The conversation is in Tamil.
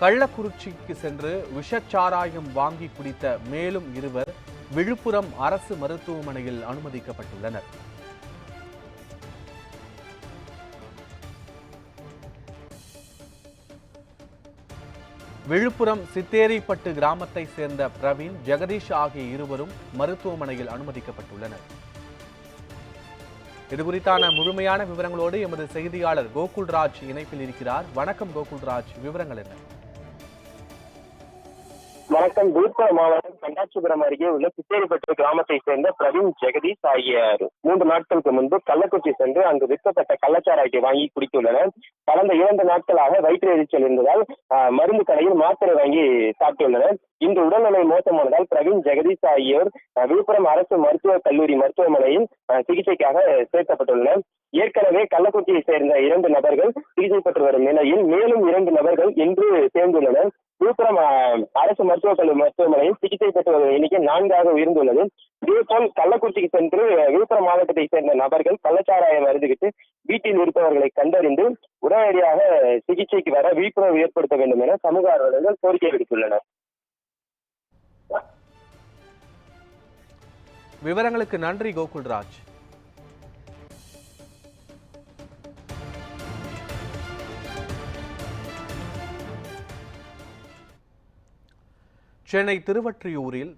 கள்ளக்குறிச்சிக்கு சென்று விஷச்சாராயம் வாங்கி குடித்த மேலும் இருவர் விழுப்புரம் அரசு மருத்துவமனையில் அனுமதிக்கப்பட்டுள்ளனர். விழுப்புரம் சித்தேரிப்பட்டு கிராமத்தை சேர்ந்த பிரவீன் ஜெகதீஷ் ஆகிய இருவரும் மருத்துவமனையில் அனுமதிக்கப்பட்டுள்ளனர். இது குறித்தான முழுமையான விவரங்களோடு எமது செய்தியாளர் கோகுல்ராஜ் இணைப்பில் இருக்கிறார். வணக்கம் கோகுல்ராஜ். விவரங்கள் என்ன? வணக்கம். விழுப்புரம் மாவட்டம் கண்டாச்சிபுரம் அருகே உள்ள சித்தேரிப்பட்டு கிராமத்தை சேர்ந்த பிரவீன் ஜெகதீஷ் ஆகிய மூன்று நாட்களுக்கு முன்பு கள்ளக்குறிச்சி சென்று அங்கு விற்கப்பட்ட கள்ளச்சாராயத்தை வாங்கி குடித்துள்ளனர். கடந்த இரண்டு நாட்களாக வயிற்று எரிச்சல் இருந்ததால் மருந்து கடையில் மாத்திரை வாங்கி சாப்பிட்டுள்ளனர். இந்த உடல்நிலை மோசமானதால் பிரவீன் ஜெகதீஷ் ஆகியோர் விழுப்புரம் அரசு மருத்துவக் கல்லூரி மருத்துவமனையில் சிகிச்சைக்காக சேர்க்கப்பட்டுள்ளனர். ஏற்கனவே கள்ளக்குறிச்சியை சேர்ந்த இரண்டு நபர்கள் சிகிச்சை பெற்று வரும் நிலையில் மேலும் இரண்டு நபர்கள் இன்று சேர்ந்துள்ளனர். விழுப்புரம் அரசு மருத்துவக் கல்லூரி மருத்துவமனையில் சிகிச்சை பெற்று வரும் எண்ணிக்கை நான்காக உயர்ந்துள்ளது. இதேபோல் கள்ளக்குறிச்சிக்கு சென்று விழுப்புரம் மாவட்டத்தை சேர்ந்த நபர்கள் கள்ளச்சாராயம் அருந்துகிட்டு வீட்டில் இருப்பவர்களை கண்டறிந்து உடனடியாக சிகிச்சைக்கு வர விழிப்புணர்வு ஏற்படுத்த வேண்டும் என சமூக ஆர்வலர்கள் கோரிக்கை விடுத்துள்ளனர். விவரங்களுக்கு நன்றி கோகுல்ராஜ். சென்னை திருவற்றியூரில்